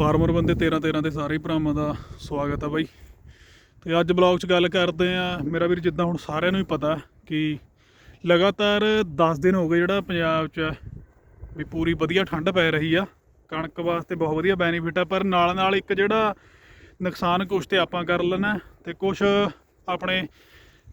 Farmer ਬੰਦੇ 13 13 ਦੇ ਸਾਰੇ ਭਰਾਵਾਂ ਦਾ ਸਵਾਗਤ ਆ ਬਾਈ। ਤੇ ਅੱਜ ਬਲੌਗ 'ਚ ਗੱਲ ਕਰਦੇ ਆ। ਮੇਰਾ ਵੀਰ ਜਿੱਦਾਂ ਹੁਣ ਸਾਰਿਆਂ ਨੂੰ ਹੀ ਪਤਾ ਕਿ ਲਗਾਤਾਰ 10 ਦਿਨ ਹੋ ਗਏ ਜਿਹੜਾ ਪੰਜਾਬ 'ਚ ਵੀ ਪੂਰੀ ਵਧੀਆ ਠੰਡ ਪੈ ਰਹੀ ਆ। ਕਣਕ ਵਾਸਤੇ ਬਹੁਤ ਵਧੀਆ ਬੈਨੀਫਿਟ ਆ, ਪਰ ਨਾਲ ਨਾਲ ਇੱਕ ਜਿਹੜਾ ਨੁਕਸਾਨ ਕੁਛ ਤੇ ਆਪਾਂ ਕਰ ਲੈਣਾ। ਤੇ ਕੁਛ ਆਪਣੇ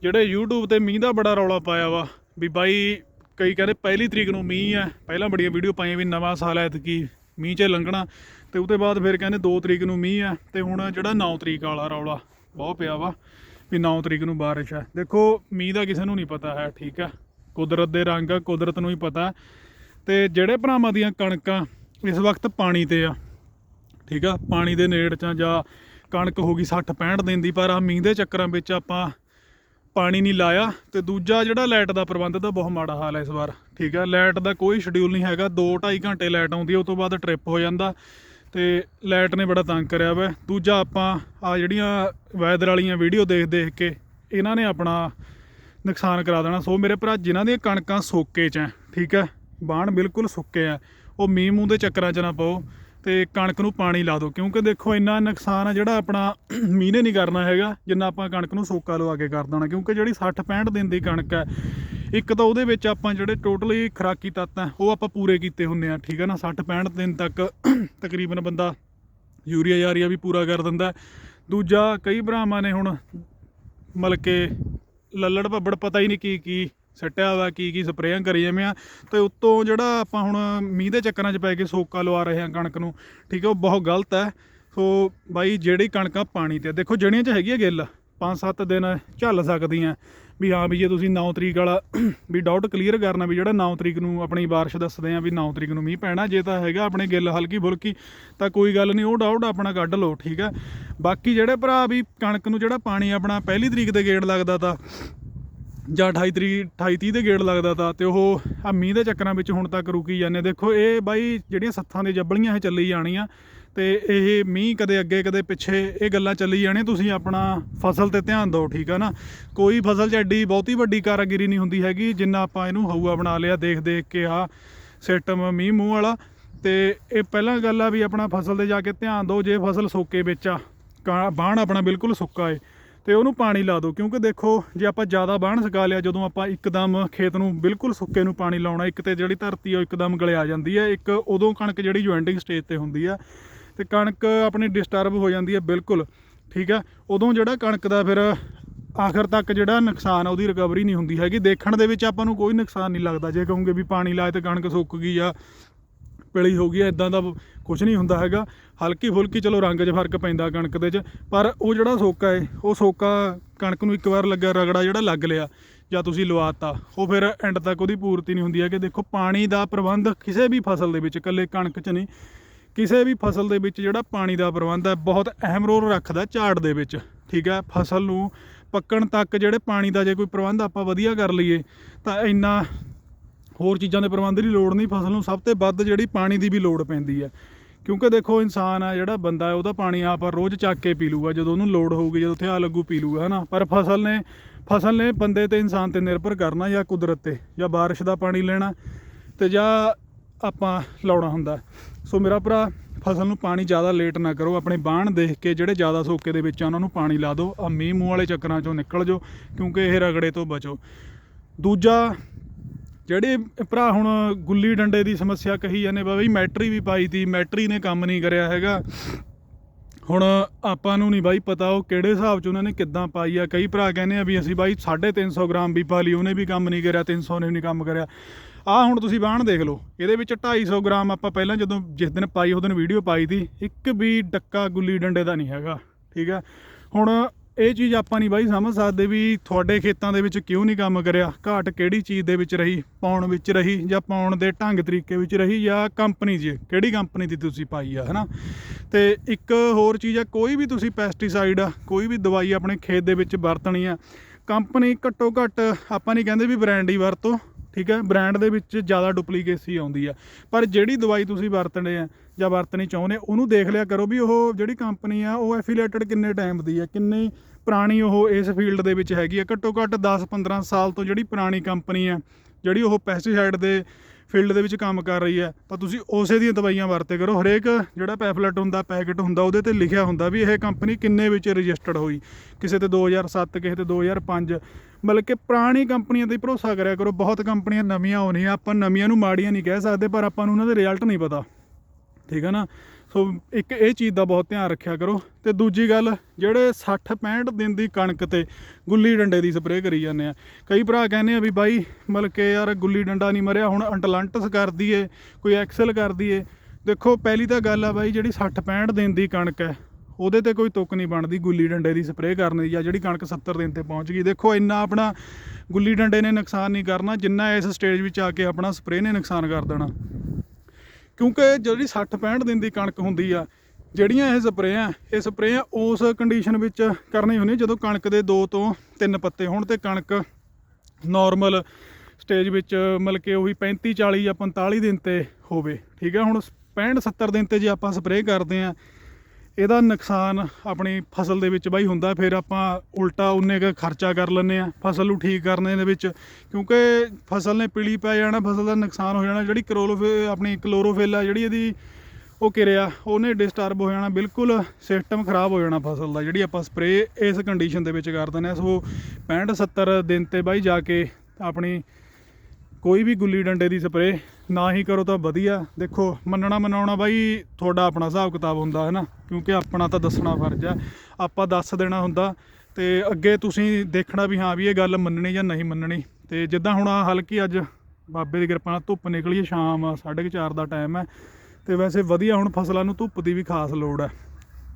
ਜਿਹੜੇ YouTube ਤੇ ਮੀਂਹ ਦਾ ਬੜਾ ਰੌਲਾ ਪਾਇਆ ਵਾ ਵੀ ਬਾਈ ਕਈ ਕਹਿੰਦੇ ਪਹਿਲੀ ਤਰੀਕ ਨੂੰ ਮੀਂਹ ਆ। ਪਹਿਲਾਂ ਬੜੀਆਂ ਵੀਡੀਓ ਪਾਈਆਂ ਵੀ ਨਵਾਂ ਸਾਲ ਐਤਕੀ ਮੀਂਹ 'ਚ ਲੰਘਣਾ। ਤੇ ਉਹਦੇ ਬਾਅਦ ਫਿਰ ਕਹਿੰਦੇ 2 ਤਰੀਕ ਨੂੰ ਮੀਂਹ ਆ ਤੇ ਹੁਣ ਜਿਹੜਾ 9 ਤਰੀਕ ਵਾਲਾ ਰੌਲਾ ਬਹੁਤ ਪਿਆ ਵਾ ਵੀ 9 ਤਰੀਕ ਨੂੰ ਬਾਰਿਸ਼ ਆ। ਦੇਖੋ, ਮੀਂਹ ਦਾ ਕਿਸੇ ਨੂੰ ਨਹੀਂ ਪਤਾ ਹੈ, ਠੀਕ ਆ? ਕੁਦਰਤ ਦੇ ਰੰਗ ਆ, ਕੁਦਰਤ ਨੂੰ ਹੀ ਪਤਾ। ਤੇ ਜਿਹੜੇ ਭਰਾਵਾਂ ਦੀਆਂ ਕਣਕਾਂ ਇਸ ਵਕਤ ਪਾਣੀ ਤੇ ਆ, ਠੀਕ ਆ? ਪਾਣੀ ਦੇ ਨੇੜ ਚ ਜਾਂ ਕਣਕ ਹੋ ਗਈ 60 65 ਦਿਨ ਦੀ, ਪਰ ਆ ਮੀਂਹ ਦੇ ਚੱਕਰਾਂ ਵਿੱਚ ਆਪਾਂ ਪਾਣੀ ਨਹੀਂ ਲਾਇਆ ਤੇ ਦੂਜਾ ਜਿਹੜਾ ਲਾਈਟ ਦਾ ਪ੍ਰਬੰਧ ਦਾ ਬਹੁਤ ਮਾੜਾ ਹਾਲ ਹੈ ਇਸ ਵਾਰ, ਠੀਕ ਹੈ ਲਾਈਟ ਦਾ ਕੋਈ ਸ਼ਡਿਊਲ ਨਹੀਂ ਹੈਗਾ 2-2.5 ਘੰਟੇ ਲਾਈਟ ਆਉਂਦੀ ਹੈ ਉਸ ਤੋਂ ਬਾਅਦ ਟ੍ਰਿਪ ਹੋ ਜਾਂਦਾ। ਤੇ ਲਾਈਟ ਨੇ ਬੜਾ ਤੰਗ ਕਰਿਆ ਵਾ। ਦੂਜਾ ਆਪਾਂ ਆ ਜਿਹੜੀਆਂ ਵੈਦਰ ਵਾਲੀਆਂ ਵੀਡੀਓ ਦੇਖ ਦੇਖ ਕੇ ਇਹਨਾਂ ਨੇ ਆਪਣਾ ਨੁਕਸਾਨ ਕਰਾ ਦੇਣਾ। ਸੋ ਮੇਰੇ ਭਰਾ, ਜਿਨ੍ਹਾਂ ਦੀਆਂ ਕਣਕਾਂ ਸੋਕੇ 'ਚ ਐ, ਠੀਕ ਹੈ ਬਾਣ ਬਿਲਕੁਲ ਸੁੱਕੇ ਆ ਉਹ ਮੀਂਹ ਮੂੰਹ ਦੇ ਚੱਕਰਾਂ 'ਚ ਨਾ ਪਾਓ ਤੇ ਕਣਕ ਨੂੰ ਪਾਣੀ ਲਾ ਦਿਓ ਕਿਉਂਕਿ ਦੇਖੋ, ਇੰਨਾ ਨੁਕਸਾਨ ਆ ਜਿਹੜਾ ਆਪਣਾ ਮੀਂਹ ਨੇ ਨਹੀਂ ਕਰਨਾ ਹੈਗਾ, ਜਿੰਨਾ ਆਪਾਂ ਕਣਕ ਨੂੰ ਸੋਕਾ ਲਵਾ ਕੇ ਕਰ ਦੇਣਾ। ਕਿਉਂਕਿ ਜਿਹੜੀ 60 65 ਦਿਨ ਦੀ ਕਣਕ ਹੈ ਇੱਕ ਤਾਂ ਉਹਦੇ ਵਿੱਚ ਆਪਾਂ ਜਿਹੜੇ ਟੋਟਲੀ ਖਰਾਕੀ ਤੱਤ ਆ, ਉਹ ਆਪਾਂ ਪੂਰੇ ਕੀਤੇ ਹੁੰਦੇ ਆ, ਠੀਕ ਹੈ ਨਾ? 60 65 ਦਿਨ ਤੱਕ ਤਕਰੀਬਨ ਬੰਦਾ ਯੂਰੀਆ ਯਾਰੀਆ ਵੀ ਪੂਰਾ ਕਰ ਦਿੰਦਾ ਦੂਜਾ, ਕਈ ਭਰਾਵਾਂ ਨੇ ਹੁਣ ਮਤਲਬ ਕਿ ਲੱਲੜ ਭੱਬੜ ਪਤਾ ਹੀ ਨਹੀਂ ਕੀ ਕੀ ਸੱਟਿਆ ਵਾ, ਕੀ ਕੀ ਸਪਰੇਆਂ ਕਰੀ ਜਾਂਦੇ ਆ। ਤੇ ਉੱਤੋਂ ਜਿਹੜਾ ਆਪਾਂ ਹੁਣ ਮੀਂਹ ਦੇ ਚੱਕਰਾਂ 'ਚ ਪੈ ਕੇ ਸੋਕਾ ਲਵਾ ਰਹੇ ਆ ਕਣਕ ਨੂੰ, ਠੀਕ ਹੈ ਉਹ ਬਹੁਤ ਗਲਤ ਹੈ। ਸੋ ਬਾਈ, ਜਿਹੜੀ ਕਣਕਾਂ ਪਾਣੀ ਤੇ ਦੇਖੋ ਜਿਹੜੀਆਂ 'ਚ ਹੈਗੀ ਹੈ ਗਿੱਲ 5-7 ਦਿਨ ਝੱਲ ਸਕਦੀਆਂ। ਵੀ ਹਾਂ ਵੀ ਜੇ ਤੁਸੀਂ 9 ਤਰੀਕ ਵਾਲਾ ਵੀ ਡਾਊਟ ਕਲੀਅਰ ਕਰਨਾ ਵੀ ਜਿਹੜਾ 9 ਤਰੀਕ ਨੂੰ ਆਪਣੀ ਬਾਰਿਸ਼ ਦੱਸਦੇ ਆ ਵੀ 9 ਤਰੀਕ ਨੂੰ ਮੀਂਹ ਪੈਣਾ, ਜੇ ਤਾਂ ਹੈਗਾ ਆਪਣੇ ਗਿੱਲ ਹਲਕੀ ਫੁਲਕੀ, ਤਾਂ ਕੋਈ ਗੱਲ ਨਹੀਂ, ਉਹ ਡਾਊਟ ਆਪਣਾ ਕੱਢ ਲਓ, ਠੀਕ ਹੈ ਬਾਕੀ ਜਿਹੜੇ ਭਰਾ ਵੀ ਕਣਕ ਨੂੰ ਜਿਹੜਾ ਪਾਣੀ ਆਪਣਾ ਪਹਿਲੀ ਤਰੀਕ ਦੇ ਗੇੜ ਲੱਗਦਾ ਤਾਂ ਜਾਂ 28 ਤਰੀਕ 28 30 ਦੇ ਗੇੜ ਲੱਗਦਾ ਤਾ ਤੇ ਉਹ ਆ ਮੀਂਹ ਦੇ ਚੱਕਰਾਂ ਵਿੱਚ ਹੁਣ ਤੱਕ ਰੁਕੀ ਜਾਂਦੇ ਦੇਖੋ, ਇਹ ਬਾਈ ਜਿਹੜੀਆਂ ਸੱਥਾਂ ਦੇ ਜੱਬਲੀਆਂ ਇਹ ਚੱਲੀ ਜਾਣੀਆਂ ਤੇ ਇਹ ਮੀਂਹ ਕਦੇ ਅੱਗੇ ਕਦੇ ਪਿੱਛੇ ਇਹ ਗੱਲਾਂ ਚੱਲੀ ਜਾਣੀਆਂ, ਤੁਸੀਂ ਆਪਣਾ ਫਸਲ ਤੇ ਧਿਆਨ ਦਿਓ, ਠੀਕ ਆ ਨਾ? ਕੋਈ ਫਸਲ 'ਚ ਐਡੀ ਬਹੁਤੀ ਵੱਡੀ ਕਾਰਾਗਿਰੀ ਨਹੀਂ ਹੁੰਦੀ ਹੈਗੀ, ਜਿੰਨਾ ਆਪਾਂ ਇਹਨੂੰ ਹਊਆ ਬਣਾ ਲਿਆ, ਦੇਖ ਦੇਖ ਕੇ ਆ ਸਿਸਟਮ ਮੀਂਹ ਮੂੰਹ ਵਾਲਾ। ਤੇ ਇਹ ਪਹਿਲਾਂ ਗੱਲ ਆ ਵੀ ਆਪਣਾ ਫਸਲ ਤੇ ਜਾ ਕੇ ਧਿਆਨ ਦਿਓ, ਜੇ ਫਸਲ ਸੋਕੇ ਵਿੱਚ ਆ, ਕਾ- ਬਾਣ ਆਪਣਾ ਬਿਲਕੁਲ ਸੁੱਕਾ ਏ, ਤੇ ਉਹਨੂੰ ਪਾਣੀ ਲਾ ਦਿਓ, ਕਿਉਂਕਿ ਦੇਖੋ, ਜੇ ਆਪਾਂ ਜ਼ਿਆਦਾ ਬਾਣ ਸਕਾ ਲਿਆ, ਜਦੋਂ ਆਪਾਂ ਇੱਕਦਮ ਖੇਤ ਨੂੰ ਬਿਲਕੁਲ ਸੁੱਕੇ ਨੂੰ ਪਾਣੀ ਲਾਉਣਾ, ਇੱਕ ਤੇ ਜਿਹੜੀ ਧਰਤੀ ਉਹ ਇੱਕਦਮ ਗਲਿਆ ਜਾਂਦੀ ਹੈ ਇੱਕ ਉਦੋਂ ਕਣਕ ਜਿਹੜੀ ਜੁਆਇੰਟਿੰਗ ਸਟੇਜ ਤੇ ਹੁੰਦੀ ਆ ਤੇ ਕਣਕ ਆਪਣੀ ਡਿਸਟਰਬ ਹੋ ਜਾਂਦੀ ਹੈ, ਬਿਲਕੁਲ। ਠੀਕ ਹੈ? ਉਦੋਂ ਜਿਹੜਾ ਕਣਕ ਦਾ ਫਿਰ ਆਖਰ ਤੱਕ ਜਿਹੜਾ ਨੁਕਸਾਨ ਆ, ਉਹਦੀ ਰਿਕਵਰੀ ਨਹੀਂ ਹੁੰਦੀ ਹੈਗੀ। ਦੇਖਣ ਦੇ ਵਿੱਚ ਆਪਾਂ ਨੂੰ ਕੋਈ ਨੁਕਸਾਨ ਨਹੀਂ ਲੱਗਦਾ। ਜੇ ਕਹੋਗੇ ਵੀ ਪਾਣੀ ਲਾਏ ਤੇ ਕਣਕ ਸੁੱਕ ਗਈ ਆ ਪਿਲੀ ਹੋ ਗਈ ਇਦਾਂ ਦਾ ਕੁਝ ਨਹੀਂ ਹੁੰਦਾ ਹੈਗਾ। ਹਲਕੀ ਫੁਲਕੀ ਚਲੋ ਰੰਗ 'ਚ ਫ਼ਰਕ ਪੈਂਦਾ ਕਣਕ ਦੇ 'ਚ, ਪਰ ਉਹ ਜਿਹੜਾ ਸੋਕਾ ਏ, ਉਹ ਸੋਕਾ ਕਣਕ ਨੂੰ ਇੱਕ ਵਾਰ ਲੱਗਾ ਰਗੜਾ ਜਿਹੜਾ ਲੱਗ ਲਿਆ ਜਾਂ ਤੁਸੀਂ ਲਵਾਤਾ, ਉਹ ਫਿਰ ਐਂਡ ਤੱਕ ਉਹਦੀ ਪੂਰਤੀ ਨਹੀਂ ਹੁੰਦੀ ਹੈ ਕਿ ਦੇਖੋ, ਪਾਣੀ ਦਾ ਪ੍ਰਬੰਧ ਕਿਸੇ ਵੀ ਫਸਲ ਦੇ ਵਿੱਚ, ਇਕੱਲੇ ਕਣਕ 'ਚ ਨਹੀਂ। ਕਿਸੇ ਵੀ ਫਸਲ ਦੇ ਵਿੱਚ ਜਿਹੜਾ ਪਾਣੀ ਦਾ ਪ੍ਰਬੰਧ ਹੈ, ਬਹੁਤ ਅਹਿਮ ਰੋਲ ਰੱਖਦਾ ਝਾੜ ਦੇ ਵਿੱਚ, ਠੀਕ ਹੈ? ਫਸਲ ਨੂੰ ਪੱਕਣ ਤੱਕ ਜਿਹੜੇ ਪਾਣੀ ਦਾ ਜੇ ਕੋਈ ਪ੍ਰਬੰਧ ਆਪਾਂ ਵਧੀਆ ਕਰ ਲਈਏ, ਤਾਂ ਇੰਨਾ ਹੋਰ ਚੀਜ਼ਾਂ ਦੇ ਪ੍ਰਬੰਧ ਦੀ ਲੋੜ ਨਹੀਂ, ਫਸਲ ਨੂੰ ਸਭ ਤੋਂ ਵੱਧ ਜਿਹੜੀ ਪਾਣੀ ਦੀ ਵੀ ਲੋੜ ਪੈਂਦੀ ਹੈ। ਕਿਉਂਕਿ ਦੇਖੋ, ਇਨਸਾਨ ਆ ਜਿਹੜਾ ਬੰਦਾ ਹੈ, ਉਹਦਾ ਪਾਣੀ ਆਪ ਰੋਜ਼ ਚੱਕ ਕੇ ਪੀ ਲੂਗਾ ਜਦੋਂ ਉਹਨੂੰ ਲੋੜ ਹੋਊਗੀ, ਜਦੋਂ ਥਿਆ ਲੱਗੂ ਪੀ ਲੂਗਾ ਹਨਾ? ਪਰ ਫਸਲ ਨੇ ਫਸਲ ਨੇ ਬੰਦੇ ਤੇ ਇਨਸਾਨ ਤੇ ਨਿਰਭਰ ਕਰਨਾ ਜਾਂ ਕੁਦਰਤ ਤੇ, ਜਾਂ ਬਾਰਿਸ਼ ਦਾ ਪਾਣੀ ਲੈਣਾ ਤੇ ਜਾਂ ਆਪਾਂ ਲਾਉਣਾ ਹੁੰਦਾ। ਸੋ ਮੇਰਾ ਭਰਾ, ਫਸਲ ਨੂੰ ਪਾਣੀ ਜ਼ਿਆਦਾ ਲੇਟ ਨਾ ਕਰੋ। ਆਪਣੇ ਬਾਣ ਦੇਖ ਕੇ, ਜਿਹੜੇ ਜ਼ਿਆਦਾ ਸੋਕੇ ਦੇ ਵਿੱਚ ਆ, ਉਹਨਾਂ ਨੂੰ ਪਾਣੀ ਲਾ ਦਿਓ। ਆ ਮੀਂਹ ਮੂੰਹ ਵਾਲੇ ਚੱਕਰਾਂ ਚੋਂ ਨਿਕਲ ਜਾਓ, ਕਿਉਂਕਿ ਇਹ ਰਗੜੇ ਤੋਂ ਬਚੋ। ਦੂਜਾ, ਜਿਹੜੇ ਭਰਾ ਹੁਣ ਗੁੱਲੀ ਡੰਡੇ ਦੀ ਸਮੱਸਿਆ ਕਹੀ ਜਾਂਦੇ ਵਾ ਬਈ ਮੈਟਰੀ ਵੀ ਪਾਈ ਤੀ, ਮੈਟਰੀ ਨੇ ਕੰਮ ਨਹੀਂ ਕਰਿਆ ਹੈਗਾ। ਹੁਣ ਆਪਾਂ ਨੂੰ ਨਹੀਂ ਬਾਈ ਪਤਾ ਉਹ ਕਿਹੜੇ ਹਿਸਾਬ 'ਚ ਉਹਨਾਂ ਨੇ ਕਿੱਦਾਂ ਪਾਈ ਆ। ਕਈ ਭਰਾ ਕਹਿੰਦੇ ਆ ਵੀ ਅਸੀਂ ਬਾਈ 350 ਗ੍ਰਾਮ ਵੀ ਪਾ ਲਈ, ਉਹਨੇ ਵੀ ਕੰਮ ਨਹੀਂ ਕਰਿਆ 300 ਨੇ ਵੀ ਨਹੀਂ ਕੰਮ ਕਰਿਆ। ਆ ਹੁਣ ਤੁਸੀਂ ਬਾਣ ਦੇਖ ਲਓ, ਇਹਦੇ ਵਿੱਚ 250 ਗ੍ਰਾਮ ਆਪਾਂ ਪਹਿਲਾਂ ਜਦੋਂ ਜਿਸ ਦਿਨ ਪਾਈ, ਉਸ ਦਿਨ ਵੀਡੀਓ ਪਾਈ ਦੀ ਇੱਕ ਵੀ ਡੱਕਾ ਗੁੱਲੀ ਡੰਡੇ ਦਾ ਨਹੀਂ ਹੈਗਾ, ਠੀਕ ਆ ਹੁਣ ਇਹ ਚੀਜ਼ ਆਪਾਂ ਨਹੀਂ ਬਾਈ ਸਮਝ ਸਕਦੇ ਵੀ ਤੁਹਾਡੇ ਖੇਤਾਂ ਦੇ ਵਿੱਚ ਕਿਉਂ ਨਹੀਂ ਕੰਮ ਕਰਿਆ, ਘਾਟ ਕਿਹੜੀ ਚੀਜ਼ ਦੇ ਵਿੱਚ ਰਹੀ, ਪਾਉਣ ਵਿੱਚ ਰਹੀ, ਜਾਂ ਪਾਉਣ ਦੇ ਢੰਗ ਤਰੀਕੇ ਵਿੱਚ ਰਹੀ, ਜਾਂ ਕੰਪਨੀ 'ਚ ਕਿਹੜੀ ਕੰਪਨੀ ਦੀ ਤੁਸੀਂ ਪਾਈ ਆ, ਹਨਾ? ਤੇ ਇੱਕ ਹੋਰ ਚੀਜ਼ ਆ, ਕੋਈ ਵੀ ਤੁਸੀਂ ਪੈਸਟੀਸਾਈਡ ਆ, ਕੋਈ ਵੀ ਦਵਾਈ ਆਪਣੇ ਖੇਤ ਦੇ ਵਿੱਚ ਵਰਤਣੀ ਆ, ਕੰਪਨੀ ਘੱਟੋ ਘੱਟ ਆਪਾਂ ਨਹੀਂ ਕਹਿੰਦੇ ਵੀ ਬ੍ਰਾਂਡ ਹੀ ਵਰਤੋ ਠੀਕ ਹੈ? ਬ੍ਰਾਂਡ ਦੇ ਵਿੱਚ ਜ਼ਿਆਦਾ ਡੁਪਲੀਕੇਸੀ ਆਉਂਦੀ ਆ। ਪਰ ਜਿਹੜੀ ਦਵਾਈ ਤੁਸੀਂ ਵਰਤਣੇ ਆ ਜਾਂ ਵਰਤਣੀ ਚਾਹੁੰਦੇ ਉਹਨੂੰ ਦੇਖ ਲਿਆ ਕਰੋ ਵੀ ਉਹ ਜਿਹੜੀ ਕੰਪਨੀ ਆ, ਉਹ ਐਫੀਲੀਏਟਡ ਕਿੰਨੇ ਟਾਈਮ ਦੀ ਆ, ਕਿੰਨੀ ਪੁਰਾਣੀ ਉਹ ਇਸ ਫੀਲਡ ਦੇ ਵਿੱਚ ਹੈਗੀ ਆ। ਘੱਟੋ ਘੱਟ 10-15 ਸਾਲ ਤੋਂ ਜਿਹੜੀ ਪੁਰਾਣੀ ਕੰਪਨੀ ਆ, ਜਿਹੜੀ ਉਹ ਪੈਸਟੀਸਾਈਡ ਦੇ ਫੀਲਡ ਦੇ ਵਿੱਚ ਕੰਮ ਕਰ ਰਹੀ ਹੈ, ਤਾਂ ਤੁਸੀਂ ਉਸੇ ਦੀਆਂ ਦਵਾਈਆਂ ਵਰਤੇ ਕਰੋ। ਹਰੇਕ ਜਿਹੜਾ ਪੈਫਲੇਟ ਹੁੰਦਾ, ਪੈਕੇਟ ਹੁੰਦਾ, ਉਹਦੇ ਤੇ ਲਿਖਿਆ ਹੁੰਦਾ ਵੀ ਇਹ ਕੰਪਨੀ ਕਿੰਨੇ ਵਿੱਚ ਰਜਿਸਟਰਡ ਹੋਈ। ਕਿਸੇ ਤੇ 2007 ਕਿਸੇ ਤੇ 2005 ਮਤਲਬ ਕਿ ਪੁਰਾਣੀ ਕੰਪਨੀਆਂ ਤੇ ਭਰੋਸਾ ਕਰਿਆ ਕਰੋ, ਬਹੁਤ ਕੰਪਨੀਆਂ ਨਵੀਆਂ ਹੋਣੀਆਂ ਆਪਾਂ ਨਵੀਆਂ ਨੂੰ ਮਾੜੀਆਂ ਨਹੀਂ ਕਹਿ ਸਕਦੇ, ਪਰ ਆਪਾਂ ਨੂੰ ਉਹਨਾਂ ਦੇ ਰਿਜ਼ਲਟ ਨਹੀਂ ਪਤਾ। ਠੀਕ ਹੈ ਨਾ? ਸੋ ਇੱਕ ਇਹ ਚੀਜ਼ ਦਾ ਬਹੁਤ ਧਿਆਨ ਰੱਖਿਆ ਕਰੋ। ਤੇ ਦੂਜੀ ਗੱਲ, ਜਿਹੜੇ 60 65 ਦਿਨ ਦੀ ਕਣਕ ਤੇ ਗੁੱਲੀ ਡੰਡੇ ਦੀ ਸਪਰੇਅ ਕਰੀ ਜਾਂਦੇ ਆ। ਕਈ ਭਰਾ ਕਹਿੰਦੇ ਆ ਵੀ ਬਾਈ, ਮਤਲਬ ਕਿ ਯਾਰ ਗੁੱਲੀ ਡੰਡਾ ਨਹੀਂ ਮਰਿਆ, ਹੁਣ ਅੰਟਲੰਟਸ ਕਰ ਦਈਏ, ਕੋਈ ਐਕਸਲ ਕਰ ਦਈਏ। ਦੇਖੋ, ਪਹਿਲੀ ਤਾਂ ਗੱਲ ਆ ਬਾਈ, ਜਿਹੜੀ 60 65 ਦਿਨ ਦੀ ਕਣਕ ਹੈ, ਉਹਦੇ ਤੇ ਕੋਈ ਤੁੱਕ ਨਹੀਂ ਬਣਦੀ ਗੁੱਲੀ ਡੰਡੇ ਦੀ ਸਪਰੇਅ ਕਰਨ ਦੀ, ਜਾਂ ਜਿਹੜੀ ਕਣਕ 70 ਦਿਨ ਤੇ ਪਹੁੰਚ ਗਈ। ਦੇਖੋ, ਇੰਨਾ ਆਪਣਾ ਗੁੱਲੀ ਡੰਡੇ ਨੇ ਨੁਕਸਾਨ ਨਹੀਂ ਕਰਨਾ, ਜਿੰਨਾ ਇਸ ਸਟੇਜ ਵਿੱਚ ਆ ਕੇ ਆਪਣਾ ਸਪਰੇਅ ਨੇ ਨੁਕਸਾਨ ਕਰ ਦੇਣਾ। ਕਿਉਂਕਿ ਜਿਹੜੀ 60 65 ਦਿਨ ਦੀ ਕਣਕ ਹੁੰਦੀ ਆ, ਜਿਹੜੀਆਂ ਇਹ ਸਪਰੇਆਂ ਇਹ ਸਪਰੇਆਂ ਉਸ ਕੰਡੀਸ਼ਨ ਵਿੱਚ ਕਰਨੀ ਹੁੰਦੀ ਜਦੋਂ ਕਣਕ ਦੇ 2 ਤੋਂ 3 ਪੱਤੇ ਹੋਣ ਤੇ ਕਣਕ ਨਾਰਮਲ ਸਟੇਜ ਵਿੱਚ ਮਤਲਬ ਕਿ ਉਹੀ 35 40 ਜਾਂ 45 ਦਿਨ ਤੇ ਹੋਵੇ, ਠੀਕ ਹੈ ਹੁਣ 65 70 ਦਿਨ ਤੇ ਜੇ ਆਪਾਂ ਸਪਰੇਅ ਕਰਦੇ ਆ ਇਹਦਾ ਨੁਕਸਾਨ ਆਪਣੀ ਫਸਲ ਦੇ ਵਿੱਚ ਬਾਈ ਹੁੰਦਾ, ਫਿਰ ਆਪਾਂ ਉਲਟਾ ਉਨੇ ਕੁ ਖਰਚਾ ਕਰ ਲੈਂਦੇ ਆ ਫਸਲ ਨੂੰ ਠੀਕ ਕਰਨੇ ਦੇ ਵਿੱਚ, ਕਿਉਂਕਿ ਫਸਲ ਨੇ ਪੀਲੀ ਪੈ ਜਾਣਾ, ਫਸਲ ਦਾ ਨੁਕਸਾਨ ਹੋ ਜਾਣਾ, ਜਿਹੜੀ ਕਲੋਰੋਫਿ ਆਪਣੀ ਕਲੋਰੋਫਿਲ ਆ, ਜਿਹੜੀ ਇਹਦੀ ਉਹ ਕਿਰਿਆ, ਉਹਨੇ ਡਿਸਟਰਬ ਹੋ ਜਾਣਾ, ਬਿਲਕੁਲ ਸਿਸਟਮ ਖਰਾਬ ਹੋ ਜਾਣਾ ਫਸਲ ਦਾ, ਜਿਹੜੀ ਆਪਾਂ ਸਪਰੇਅ ਇਸ ਕੰਡੀਸ਼ਨ ਦੇ ਵਿੱਚ ਕਰ ਦਿੰਦੇ ਆ ਸੋ 65 70 ਦਿਨ ਤੇ ਬਾਈ ਜਾ ਕੇ ਆਪਣੀ ਕੋਈ ਵੀ ਗੁੱਲੀ ਡੰਡੇ ਦੀ ਸਪਰੇਅ ਨਾ ਹੀ ਕਰੋ ਤਾਂ ਵਧੀਆ। ਦੇਖੋ, ਮੰਨਣਾ ਮਨਾਉਣਾ ਬਾਈ, ਤੁਹਾਡਾ ਆਪਣਾ ਹਿਸਾਬ ਕਿਤਾਬ ਹੁੰਦਾ ਹੈ ਨਾ ਕਿਉਂਕਿ ਆਪਣਾ ਤਾਂ ਦੱਸਣਾ ਫਰਜ਼ ਆ। ਆਪਾਂ ਦੱਸ ਦੇਣਾ ਹੁੰਦਾ, ਤੇ ਅੱਗੇ ਤੁਸੀਂ ਦੇਖਣਾ ਵੀ ਹਾਂ ਵੀ ਇਹ ਗੱਲ ਮੰਨਣੀ ਜਾਂ ਨਹੀਂ ਮੰਨਣੀ। ਤੇ ਜਿੱਦਾਂ ਹੁਣ ਆ ਹਲਕੀ ਅੱਜ ਬਾਬੇ ਦੀ ਕਿਰਪਾ ਨਾਲ ਧੁੱਪ ਨਿਕਲੀ ਹੈ, ਸ਼ਾਮ 4:30 ਦਾ ਟਾਈਮ ਹੈ। ਤੇ ਵੈਸੇ ਵਧੀਆ ਹੁਣ ਫਸਲਾਂ ਨੂੰ ਧੁੱਪ ਦੀ ਵੀ ਖਾਸ ਲੋੜ ਹੈ।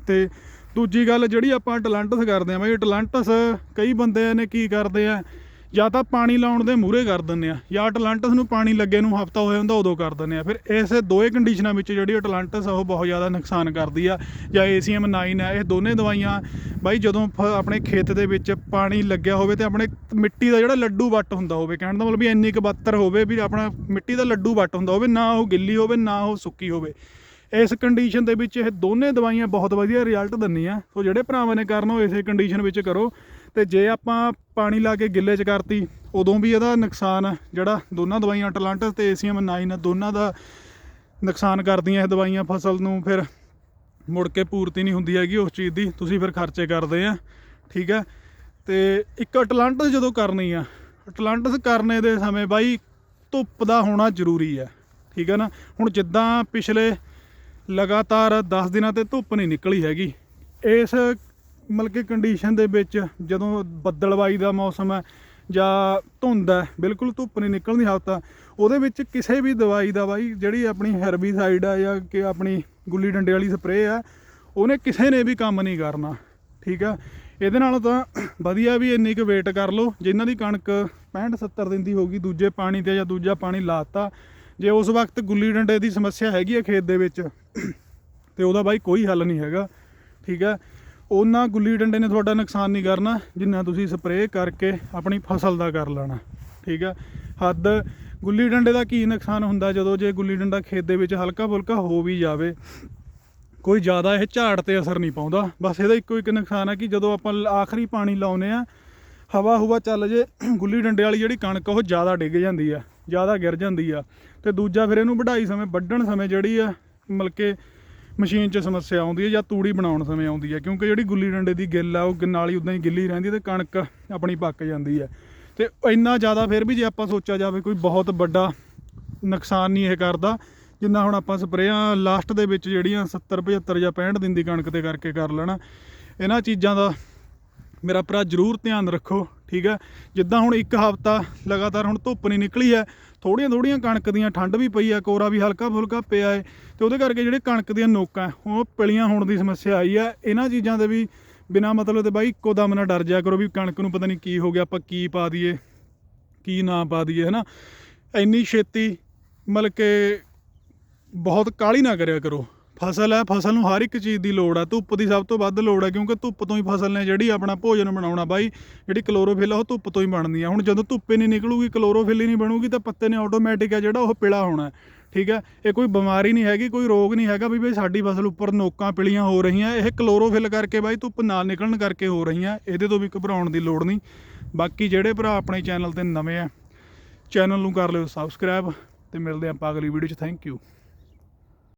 ਤੇ ਦੂਜੀ ਗੱਲ ਜਿਹੜੀ ਆਪਾਂ ਟਲੰਟਸ ਕਰਦੇ ਆ ਬਈ, ਟਲੰਟਸ ਕਈ ਬੰਦੇ ਨੇ ਕੀ ਕਰਦੇ ਆ ਜਾਂ ਤਾਂ ਪਾਣੀ ਲਾਉਣ ਦੇ ਮੂਹਰੇ ਕਰ ਦਿੰਦੇ ਆ, ਜਾਂ ਅਟਲਾਂਟਸ ਨੂੰ ਪਾਣੀ ਲੱਗੇ ਨੂੰ ਹਫਤਾ ਹੋਇਆ ਹੁੰਦਾ ਉਦੋਂ ਕਰ ਦਿੰਦੇ ਆ। ਫਿਰ ਇਸੇ ਦੋਏ ਕੰਡੀਸ਼ਨਾਂ ਵਿੱਚ ਜਿਹੜੀ ਅਟਲਾਂਟਸ ਆ, ਉਹ ਬਹੁਤ ਜ਼ਿਆਦਾ ਨੁਕਸਾਨ ਕਰਦੀ ਆ, ਜਾਂ ਏਸੀਐਮ 9 ਆ, ਇਹ ਦੋਨੇ ਦਵਾਈਆਂ ਬਾਈ ਜਦੋਂ ਫ- ਆਪਣੇ ਖੇਤ ਦੇ ਵਿੱਚ ਪਾਣੀ ਲੱਗਿਆ ਹੋਵੇ ਤੇ ਆਪਣੇ ਮਿੱਟੀ ਦਾ ਜਿਹੜਾ ਲੱਡੂ ਵੱਟ ਹੁੰਦਾ ਹੋਵੇ, ਕਹਿਣ ਦਾ ਮਤਲਬ ਵੀ ਇੰਨੀ ਕੁ ਬੱਤਰ ਹੋਵੇ ਵੀ ਆਪਣਾ ਮਿੱਟੀ ਦਾ ਲੱਡੂ ਵੱਟ ਹੁੰਦਾ ਹੋਵੇ, ਨਾ ਉਹ ਗਿੱਲੀ ਹੋਵੇ, ਨਾ ਉਹ ਸੁੱਕੀ ਹੋਵੇ। ਇਸ ਕੰਡੀਸ਼ਨ ਦੇ ਵਿੱਚ ਇਹ ਦੋਨੇ ਦਵਾਈਆਂ ਬਹੁਤ ਵਧੀਆ ਰਿਜ਼ਲਟ ਦਿੰਦੀਆਂ। ਸੋ ਜਿਹੜੇ ਭਰਾਵਾਂ ਨੇ ਕਰਨਾ, ਉਹ ਇਸੇ ਕੰਡੀਸ਼ਨ ਵਿੱਚ ਕਰੋ। ਤੇ ਜੇ ਆਪਾਂ ਪਾਣੀ ਲਾ ਕੇ ਗਿੱਲੇ 'ਚ ਕਰਤੀ, ਉਦੋਂ ਵੀ ਇਹਦਾ ਨੁਕਸਾਨ ਹੈ ਜਿਹੜਾ ਦੋਨਾਂ ਦਵਾਈਆਂ ਟਲਾਂਟਸ ਤੇ ਏਸੀਐਮ 9 ਦੋਨਾਂ ਦਾ ਨੁਕਸਾਨ ਕਰਦੀਆਂ ਇਹ ਦਵਾਈਆਂ ਫਸਲ ਨੂੰ। ਫਿਰ ਮੁੜ ਕੇ ਪੂਰਤੀ ਨਹੀਂ ਹੁੰਦੀ ਹੈਗੀ ਉਸ ਚੀਜ਼ ਦੀ, ਤੁਸੀਂ ਫਿਰ ਖਰਚੇ ਕਰਦੇ ਆ, ਠੀਕ ਹੈ ਤੇ ਇੱਕ ਅਟਲਾਂਟਸ ਜਦੋਂ ਕਰਨੀ ਆ, ਅਟਲਾਂਟਸ ਕਰਨੇ ਦੇ ਸਮੇਂ ਬਾਈ ਧੁੱਪ ਦਾ ਹੋਣਾ ਜ਼ਰੂਰੀ ਹੈ ਠੀਕ ਹੈ ਨਾ? ਹੁਣ ਜਿੱਦਾਂ ਪਿਛਲੇ ਲਗਾਤਾਰ 10 ਦਿਨਾਂ ਤੇ ਧੁੱਪ ਨਹੀਂ ਨਿਕਲੀ ਹੈਗੀ, ਇਸ ਮਤਲਬ ਕਿ ਕੰਡੀਸ਼ਨ ਦੇ ਵਿੱਚ ਜਦੋਂ ਬੱਦਲਵਾਈ ਦਾ ਮੌਸਮ ਹੈ ਜਾਂ ਧੁੰਦ ਹੈ, ਬਿਲਕੁਲ ਧੁੱਪ ਨਹੀਂ ਨਿਕਲਦੀ ਹਫਤਾ ਉਹਦੇ ਵਿੱਚ ਕਿਸੇ ਵੀ ਦਵਾਈ ਦਾ ਬਾਈ ਜਿਹੜੀ ਆਪਣੀ ਹੈਰਬੀਸਾਈਡ ਆ ਜਾਂ ਕਿ ਆਪਣੀ ਗੁੱਲੀ ਡੰਡੇ ਵਾਲੀ ਸਪਰੇਅ ਆ, ਉਹਨੇ ਕਿਸੇ ਨੇ ਵੀ ਕੰਮ ਨਹੀਂ ਕਰਨਾ, ਠੀਕ ਆ? ਇਹਦੇ ਨਾਲੋਂ ਤਾਂ ਵਧੀਆ ਵੀ ਇੰਨੀ ਕੁ ਵੇਟ ਕਰ ਲਓ ਜਿਨ੍ਹਾਂ ਦੀ ਕਣਕ 65 70 ਦਿਨ ਦੀ ਹੋਗੀ ਦੂਜੇ ਪਾਣੀ ਤੇ ਜਾਂ ਦੂਜਾ ਪਾਣੀ ਲਾਤਾ, ਜੇ ਉਸ ਵਕਤ ਗੁੱਲੀ ਡੰਡੇ ਦੀ ਸਮੱਸਿਆ ਹੈਗੀ ਹੈ ਖੇਤ ਦੇ ਵਿੱਚ, ਤੇ ਉਹਦਾ ਬਾਈ ਕੋਈ ਹੱਲ ਨਹੀਂ ਹੈਗਾ, ਠੀਕ ਹੈ ਉਹਨਾਂ ਗੁੱਲੀ ਡੰਡੇ ਨੇ ਤੁਹਾਡਾ ਨੁਕਸਾਨ ਨਹੀਂ ਕਰਨਾ, ਜਿੰਨਾ ਤੁਸੀਂ ਸਪਰੇਅ ਕਰਕੇ ਆਪਣੀ ਫਸਲ ਦਾ ਕਰ ਲੈਣਾ, ਠੀਕ ਆ? ਹੱਦ, ਗੁੱਲੀ ਡੰਡੇ ਦਾ ਕੀ ਨੁਕਸਾਨ ਹੁੰਦਾ ਜਦੋਂ ਜੇ ਗੁੱਲੀ ਡੰਡਾ ਖੇਤ ਦੇ ਵਿੱਚ ਹਲਕਾ ਫੁਲਕਾ ਹੋ ਵੀ ਜਾਵੇ, ਕੋਈ ਜ਼ਿਆਦਾ ਇਹ ਝਾੜ ਤੇ ਅਸਰ ਨਹੀਂ ਪਾਉਂਦਾ। ਬਸ ਇਹਦਾ ਇੱਕੋ ਇੱਕ ਨੁਕਸਾਨ ਆ ਕਿ ਜਦੋਂ ਆਪਾਂ ਆਖਰੀ ਪਾਣੀ ਲਾਉਨੇ ਆ, ਹਵਾ ਹੁਵਾ ਚੱਲ ਜੇ, ਗੁੱਲੀ ਡੰਡੇ ਵਾਲੀ ਜਿਹੜੀ ਕਣਕ ਉਹ ਜ਼ਿਆਦਾ ਡਿੱਗ ਜਾਂਦੀ ਆ, ਜ਼ਿਆਦਾ ਗਿਰ ਜਾਂਦੀ ਆ। ਤੇ ਦੂਜਾ ਫਿਰ ਇਹਨੂੰ ਵਢਾਈ ਸਮੇਂ, ਵੱਢਣ ਸਮੇਂ ਜਿਹੜੀ ਆ ਮਤਲਬ ਕਿ ਮਸ਼ੀਨ 'ਚ ਸਮੱਸਿਆ ਆਉਂਦੀ ਹੈ ਜਾਂ ਤੂੜੀ ਬਣਾਉਣ ਸਮੇਂ ਆਉਂਦੀ ਹੈ, ਕਿਉਂਕਿ ਜਿਹੜੀ ਗੁੱਲੀ ਡੰਡੇ ਦੀ ਗਿੱਲ ਆ, ਉਹ ਗ- ਨਾਲ ਹੀ ਉਦਾਂ ਹੀ ਗਿੱਲੀ ਰਹਿੰਦੀ ਹੈ ਤੇ ਕਣਕ ਆਪਣੀ ਪੱਕ ਜਾਂਦੀ ਹੈ। ਤੇ ਇੰਨਾ ਜ਼ਿਆਦਾ ਫਿਰ ਵੀ ਜੇ ਆਪਾਂ ਸੋਚਿਆ ਜਾਵੇ ਕੋਈ ਬਹੁਤ ਵੱਡਾ ਨੁਕਸਾਨ ਨਹੀਂ ਇਹ ਕਰਦਾ, ਜਿੰਨਾ ਹੁਣ ਆਪਾਂ ਸਪਰੇਆਂ ਲਾਸਟ ਦੇ ਵਿੱਚ ਜਿਹੜੀਆਂ 70 75 ਜਾਂ 65 ਦਿਨ ਦੀ ਕਣਕ ਤੇ ਕਰਕੇ ਕਰ ਲੈਣਾ, ਇਹਨਾਂ ਚੀਜ਼ਾਂ ਦਾ ਮੇਰਾ ਭਰਾ ਜਰੂਰ ਧਿਆਨ ਰੱਖੋ, ਠੀਕ ਹੈ? ਜਿੱਦਾਂ ਹੁਣ ਇੱਕ ਹਫ਼ਤਾ ਲਗਾਤਾਰ ਹੁਣ ਧੁੱਪ ਨਹੀਂ ਨਿਕਲੀ ਹੈ ਥੋੜੀਆਂ ਥੋੜੀਆਂ ਕਣਕ ਦੀਆਂ, ਠੰਡ ਵੀ ਪਈ ਆ, ਕੋਰਾ ਵੀ ਹਲਕਾ ਫੁਲਕਾ ਪਿਆ ਹੈ ਤੇ ਉਹਦੇ ਕਰਕੇ ਜਿਹੜੇ ਕਣਕ ਦੀਆਂ ਨੋਕਾਂ ਉਹ ਪਲੀਆਂ ਹੋਣ ਦੀ ਸਮੱਸਿਆ ਆਈ ਹੈ ਇਹਨਾਂ ਚੀਜ਼ਾਂ ਦੇ ਵੀ ਬਿਨਾ ਮਤਲਬ ਤੇ ਬਾਈ ਇੱਕੋ ਦਮ ਨਾ ਡਰ ਜਾ ਕਰੋ ਵੀ ਕਣਕ ਨੂੰ ਪਤਾ ਨਹੀਂ ਕੀ ਹੋ ਗਿਆ, ਆਪਾਂ ਕੀ ਪਾ ਦਈਏ, ਕੀ ਨਾ ਪਾ ਦਈਏ, ਹਨਾ? ਇੰਨੀ ਛੇਤੀ ਮਤਲਬ ਕਿ ਬਹੁਤ ਕਾਲੀ ਨਾ ਕਰਿਆ ਕਰੋ। ਫਸਲ ਹੈ, ਫਸਲ ਨੂੰ ਹਰ ਇੱਕ ਚੀਜ਼ ਦੀ ਲੋੜ ਹੈ ਧੁੱਪ ਦੀ ਸਭ ਤੋਂ ਵੱਧ ਲੋੜ ਹੈ ਕਿਉਂਕਿ ਧੁੱਪ ਤੋਂ ਹੀ ਫਸਲ ਨੇ ਜਿਹੜੀ ਆਪਣਾ ਭੋਜਨ ਬਣਾਉਣਾ ਬਾਈ, ਜਿਹੜੀ ਕਲੋਰੋਫਿਲ ਆ, ਉਹ ਧੁੱਪ ਤੋਂ ਹੀ ਬਣਦੀ ਆ। ਹੁਣ ਜਦੋਂ ਧੁੱਪੇ ਨਹੀਂ ਨਿਕਲੂਗੀ, ਕਲੋਰੋਫਿਲ ਹੀ ਨਹੀਂ ਬਣੂਗੀ, ਤਾਂ ਪੱਤੇ ਨੇ ਆਟੋਮੈਟਿਕ ਆ ਜਿਹੜਾ ਉਹ ਪਿਲਾ ਹੋਣਾ ਠੀਕ ਹੈ ਇਹ ਕੋਈ ਬਿਮਾਰੀ ਨਹੀਂ ਹੈਗੀ, ਕੋਈ ਰੋਗ ਨਹੀਂ ਹੈਗਾ ਵੀ ਬਈ ਸਾਡੀ ਫਸਲ ਉੱਪਰ ਨੋਕਾਂ ਪਿਲੀਆਂ ਹੋ ਰਹੀਆਂ। ਇਹ ਕਲੋਰੋਫਿਲ ਕਰਕੇ ਬਾਈ ਧੁੱਪ ਨਾ ਨਿਕਲਣ ਕਰਕੇ ਹੋ ਰਹੀਆਂ, ਇਹਦੇ ਤੋਂ ਵੀ ਘਬਰਾਉਣ ਦੀ ਲੋੜ ਨਹੀਂ। ਬਾਕੀ ਜਿਹੜੇ ਭਰਾ ਆਪਣੇ ਚੈਨਲ ਤੇ ਨਵੇਂ ਆ, ਚੈਨਲ ਨੂੰ ਕਰ ਲਿਓ ਸਬਸਕ੍ਰਾਈਬ ਤੇ ਮਿਲਦੇ ਆਪਾਂ ਅਗਲੀ ਵੀਡੀਓ 'ਚ। Thank you